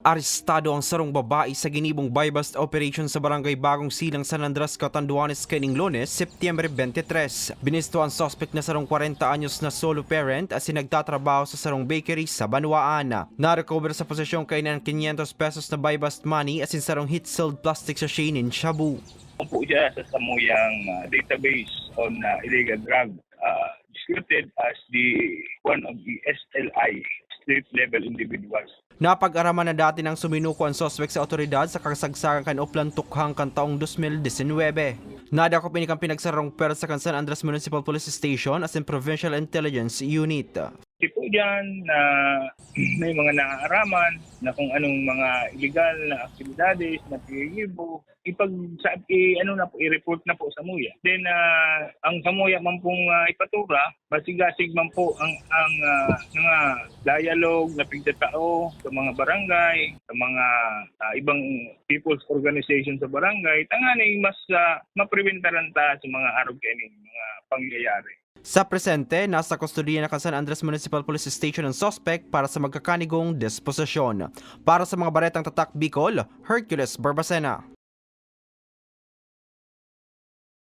Arestado ang sarong babae sa ginibong buy-bust operation sa barangay Bagong Silang San Andres, Catanduanes, kaning lunes, Setyembre 23. Binisto ang suspect na sarong 40 anyos na solo parent at sinagtatrabaho sa sarong bakery sa Banwaan. Narecover sa posesyon kay ng 500 pesos na buy-bust money at sarong hit-sealed plastic sachet in shabu. po siya sa samuyang uh, database on uh, illegal drug uh, as the one of the SLI street level individuals. Napag-araman na dati ng suminuko ang suspect sa otoridad sa kasagsagan kan Uplan Tukhang kan taong 2019. Nadako pinikang pinagsarong pera sa San Andres Municipal Police Station as in Provincial Intelligence Unit. Kasi po dyan na may mga naaaraman na kung anong mga illegal na aktibidades na pinigibo, ipag sa, i, ano na po, i-report na po sa MUYA. Then, ah, ang MUYA man pong ah, ipatura, basigasig man po ang, ang ah, mga dialogue na pigtatao sa mga barangay, sa mga ah, ibang people's organization sa barangay, tangani mas uh, mapreventaran ta sa mga arog kaning mga pangyayari. Sa presente, nasa kustodiya ng San Andres Municipal Police Station ang suspect para sa magkakanigong disposisyon. Para sa mga baretang tatak Bicol, Hercules Barbacena.